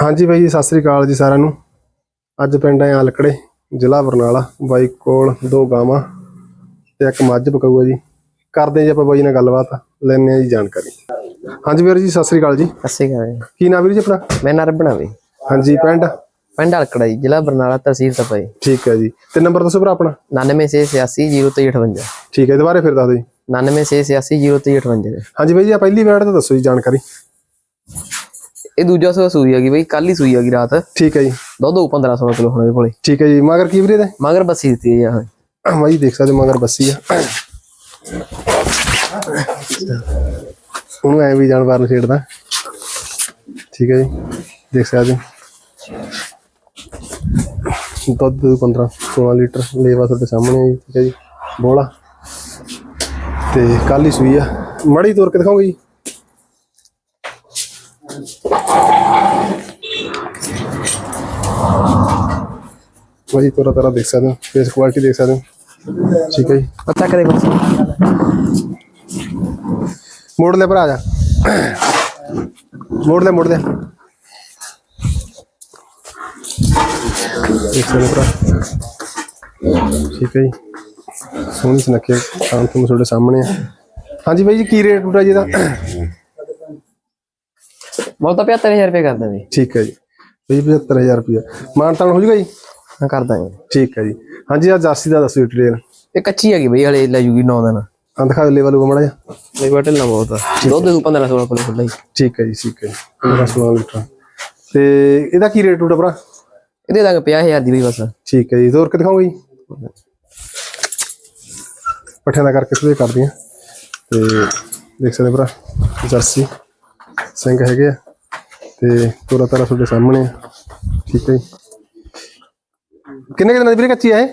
ਹਾਂਜੀ ਬਾਈ ਜੀ ਸਤਿ ਸ੍ਰੀ ਅਕਾਲ ਜੀ ਸਾਰਿਆਂ ਨੂੰ ਅੱਜ ਪਿੰਡ ਆਏ ਅਲਕੜੇ ਜ਼ਿਲ੍ਹਾ ਬਰਨਾਲਾ ਬਾਈ ਕੋਲ ਦੋ ਗਾਵਾਂ ਤੇ ਇੱਕ ਮੱਝ ਬਕਾਊਆ ਜੀ ਕਰਦੇ ਜੀ ਆਪਾਂ ਬਾਈ ਨਾਲ ਗੱਲਬਾਤ ਲੈਣੇ ਆ ਜੀ ਜਾਣਕਾਰੀ ਹਾਂਜੀ ਵੀਰ ਜੀ ਸਤਿ ਸ੍ਰੀ ਅਕਾਲ ਜੀ ਅਸੀਂ ਕਹਾਂ ਕੀ ਨਾਮ ਵੀਰ ਜੀ ਆਪਣਾ ਮੈਂ ਨਰਬਣਾ ਵੀ ਹਾਂਜੀ ਪਿੰਡ ਪਿੰਡ ਹਲਕੜਾ ਜੀ ਜ਼ਿਲ੍ਹਾ ਬਰਨਾਲਾ ਤਹਿਸੀਲ ਤਪਈ ਠੀਕ ਹੈ ਜੀ ਤੇ ਨੰਬਰ ਦੱਸੋ ਭਰਾ ਆਪਣਾ 96860358 ਠੀਕ ਹੈ ਦੁਬਾਰੇ ਫਿਰ ਦੱਸ ਦਿਓ ਜੀ 96860358 ਹਾਂਜੀ ਬਾਈ ਜੀ ਆ ਪਹਿਲੀ ਵਾਰ ਤਾਂ ਦੱਸੋ ਜੀ ਜਾਣਕਾਰੀ ਇਹ ਦੂਜਾ ਸੂਆ ਸੂਈ ਹੈਗੀ ਬਈ ਕੱਲ ਹੀ ਸੂਈ ਹੈਗੀ ਰਾਤ। ਠੀਕ ਹੈ ਜੀ। ਦੁੱਧ ਹੋਊ 15 16 ਕਿਲੋ ਹੁਣ ਇਹਦੇ ਕੋਲੇ। ਠੀਕ ਹੈ ਜੀ ਮਗਰ ਕੀ ਵੀਰੇ ਦਾ ਮਗਰ ਬੱਸੀ ਦਿੱਤੀ ਹੈ ਆਹ। ਬਾਈ ਦੇਖ ਸਕਦੇ ਹੋ ਮਗਰ ਬੱਸੀ ਆ। ਉਹਨੂੰ ਐ ਵੀ ਜਾਨਵਰ ਨੂੰ ਛੇੜਦਾ ਠੀਕ ਹੈ ਜੀ ਦੇਖ ਸਕਦੇ ਹੋ। ਦੁੱਧ 15 16 ਲੀਟਰ ਲੇਵਾ ਤੁਹਾਡੇ ਸਾਹਮਣੇ ਹੈ ਜੀ ਠੀਕ ਹੈ ਜੀ ਬੋਲਾ ਤੇ ਕੱਲ ਹੀ ਸੂਈ ਆ। ਮੜੀ ਤੋਰ ਕੇ ਦਿਖਾਉਂਗੇ ਜੀ। ਵਹੀ ਤੋਰਾ ਤੋਰਾ ਦੇਖ ਸਕਦੇ ਹੋ ਫੇਸ ਕੁਆਲਿਟੀ ਦੇਖ ਸਕਦੇ ਹੋ ਠੀਕ ਹੈ ਜੀ ਪਤਾ ਕਰੇ ਬੱਸੀ ਮੋੜ ਲੈ ਭਰਾ ਜਾ ਮੋੜ ਲੈ ਮੋੜ ਲੈ ਦੇਖ ਸਕਦੇ ਹੋ ਭਰਾ ਠੀਕ ਹੈ ਜੀ ਸੋਹਣੀ ਸੁਨੱਖੀ ਕੰਮ ਤੋਂ ਤੁਹਾਡੇ ਸਾਹਮਣੇ ਆ ਹਾਂਜੀ ਬਾਈ ਜੀ ਕੀ ਰੇਟ ਟੁੱਟਾ ਜੀ ਦਾ ਬਹੁਤ ਤਾਂ 75000 ਰੁਪਏ ਕਰਦਾ ਵੀ। ਠੀਕ ਹੈ ਜੀ। ਬਈ 75000 ਰੁਪਏ। ਮਾਨਤਾਨ ਹੋ ਜੂਗਾ ਜੀ? ਹਾਂ ਕਰਦਾ ਠੀਕ ਹੈ ਜੀ। ਹਾਂਜੀ ਆ ਜਾਸੀ ਦਾ ਦੱਸੋ ਡਿਟੇਲ। ਇਹ ਕੱਚੀ ਹੈਗੀ ਬਈ ਹਲੇ ਲੈ ਜੂਗੀ 9 ਦਿਨ। ਆ ਦਿਖਾ ਦਿਓ ਲੈਵਲ ਮੜਾ ਜਾ ਨਹੀਂ ਬਟਲ ਨਾ ਬਹੁਤ ਆ। ਦੁੱਧ ਹੋਊ 15 16 ਕਿਲੋ ਖੁੱਲਾ ਹੀ ਠੀਕ ਹੈ ਜੀ ਠੀਕ ਹੈ ਜੀ। 16 ਲੀਟਰ। ਤੇ ਇਹਦਾ ਕੀ ਰੇਟ ਟੁੱਟਾ ਭਰਾ? ਇਹਦੇ ਦਾਂਗੇ 50000 ਦੀ ਬਈ ਬਸ। ਠੀਕ ਹੈ ਜੀ। ਤੋਰ ਕੇ ਦਿਖਾਉਂਗੇ ਜੀ? ਪੱਠਿਆਂ ਦਾ ਕਰਕੇ ਸਲੇ ਕਰਦੇ ਆ ਤੇ ਦੇਖ ਸਕਦੇ ਭਰਾ ਜਰਸੀ ਸਿੰਘ ਹੈਗੇ ਆ। ਤੇ ਤੋਰਾ ਤਾਰਾ ਤੁਹਾਡੇ ਸਾਹਮਣੇ ਆ। ਠੀਕ ਹੈ ਜੀ। ਕਿੰਨੇ ਕਿੰਨੇ ਦੀ ਵੀਰੇ ਕੱਚੀ ਆ ਇਹ?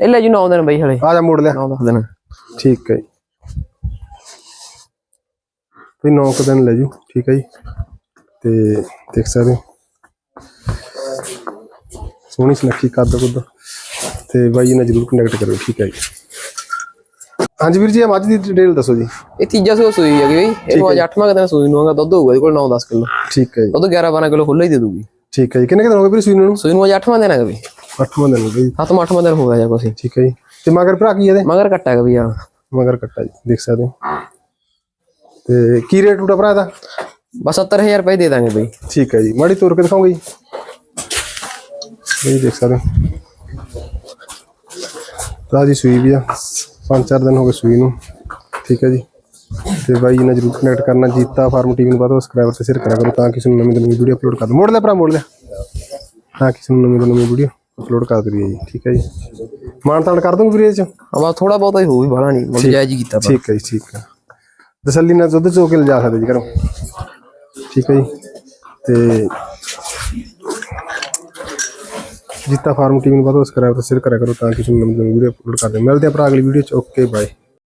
ਇਹ ਲੈ ਜੂ 9 ਦਿਨ ਬਈ ਹਲੇ। ਆ ਜਾ ਮੋੜ ਲਿਆ। 9 10 ਦਿਨ। ਠੀਕ ਹੈ ਜੀ। ਵੀ 9 ਕੁ ਦਿਨ ਲੈ ਜੂ ਠੀਕ ਹੈ ਜੀ। ਤੇ ਦੇਖ ਸਕਦੇ ਹੋ। ਸੋਹਣੀ ਸੁਨੱਖੀ ਕੱਦ ਕੁੱਦ ਤੇ ਬਾਈ ਜੀ ਨਾਲ ਜਰੂਰ ਕੰਟੈਕਟ ਕਰੋ ਠੀਕ ਹੈ ਜੀ। ਹਾਂਜੀ ਵੀਰ ਜੀ ਇਹ ਮੱਝ ਦੀ ਡਿਟੇਲ ਦੱਸੋ ਜੀ। ਇਹ ਤੀਜਾ ਸੂਆ ਸੂਈ ਹੈਗੀ ਬਈ। ਇਹਨੂੰ ਅੱਜ 8ਵਾਂ ਦਿਨ ਸੂਈ ਨੂੰ ਆਗਾ ਦੁੱਧ ਹੋਊਗਾ ਇਹਦੇ ਕੋਲ 9 10 ਕਿਲੋ। ਠੀਕ ਹੈ ਜੀ। ਦੁੱਧ 11 12 ਕਿਲੋ ਖੁੱਲਾ ਹੀ ਦੇ ਦੂਗੀ ਠੀਕ ਹੈ ਜੀ। ਕਿੰਨੇ ਕੁ ਦਿਨ ਹੋ ਗਏ ਵੀਰ ਸੂਈ ਨੂੰ ਸੂਈ ਨੂੰ ਅੱਜ 8ਵਾਂ ਦਿਨ ਹੈਗਾ ਬਈ। ਅੱਠਵਾਂ ਦਿਨ ਹੋ ਜੀ। ਸੱਤਵਾਂ ਅੱਠਵਾਂ ਦਿਨ ਹੋ ਗਿਆ ਜਾਂ ਕੁਛ। ਠੀਕ ਹੈ ਜੀ। ਤੇ ਮਗਰ ਭਰਾ ਕੀ ਇਹਦੇ? ਮਗਰ ਕੱਟਾ ਹੈਗਾ ਬਈ ਆ ਮਗਰ ਕੱਟਾ ਜੀ ਦੇਖ ਸਕਦੇ ਹੋ। ਤੇ ਕੀ ਰੇਟ ਟੂਟਾ ਭਰਾ ਦਾ ਬਸ 70000 ਰੁਪਏ ਦੇ ਦਾਂਗੇ ਬਈ। ਠੀਕ ਹੈ ਜੀ। ਮਾੜੀ ਤੋਰ ਕੇ ਦਿਖਾਉਂਗੇ ਜੀ। ਇਹ ਦੇਖ ਸਕਦੇ ਹੋ। ਰਾਜੀ ਸੂਈ ਵੀ ਆ। ਪੰਜ ਚਾਰ ਦਿਨ ਹੋ ਗਏ ਸੂਈ ਨੂੰ। ਠੀਕ ਹੈ ਜੀ। ਤੇ ਬਾਈ ਨਾਲ ਜਰੂਰ ਕਨੈਕਟ ਕਰਨਾ ਜੀਤਾ ਫਾਰਮ ਟੀਵੀ ਨੂੰ ਬਾਅਦ ਸਬਸਕ੍ਰਾਈਬਰ ਤੇ ਸ਼ੇਅਰ ਕਰਿਆ ਕਰੋ ਤਾਂ ਕਿਸੇ ਨੂੰ ਨਵੀਂ ਤੋਂ ਨਵੀਂ ਵੀਡੀਓ ਅਪਲੋਡ ਕਰ ਦੋ ਮੋੜ ਲੈ ਭਰਾ ਮੋੜ ਲੈ ਤਾਂ ਕਿਸੇ ਨੂੰ ਨਵੀਂ ਤੋਂ ਨਵੀਂ ਵੀਡੀਓ ਅਪਲੋਡ ਕਰ ਦਈਏ ਜੀ। ਠੀਕ ਹੈ ਜੀ। ਮਾਨ ਤਾਨ ਕਰ ਦੂੰਗਾ ਵੀਰੇ ਚ? ਆ ਬਸ ਥੋੜਾ ਬਹੁਤਾ ਹੀ ਹੋਊ ਵੀ ਬਾਹਲਾ ਨਹੀਂ। ਮੁੱਲ ਜਾਇਜ਼ ਹੀ ਕੀਤਾ। ਠੀਕ ਹੈ ਜੀ ਠੀਕ ਹੈ। ਤਸੱਲੀ ਨਾਲ ਦੁੱਧ ਚੋ ਕੇ ਲਿਜਾ ਸਕਦੇ ਜੀ ਘਰੋਂ। ਠੀਕ ਹੈ ਜੀ। ਤੇ ਜੀਤਾ ਫਾਰਮ ਟੀਮ ਨੂੰ ਬਾਅਦ ਸਬਸਕ੍ਰਾਈਬ ਤੇ ਸ਼ੇਅਰ ਕਰਿਆ ਕਰੋ ਤਾਂ ਕਿ ਤੁਹਾਨੂੰ ਨਵੀਂ ਨਵੀਂ ਵੀਡੀਓ ਅਪਲੋਡ ਕਰਦੇ ਮਿਲਦੇ ਆ ਭਰਾ ਅਗਲੀ ਵੀਡੀਓ ਚ। Okay bye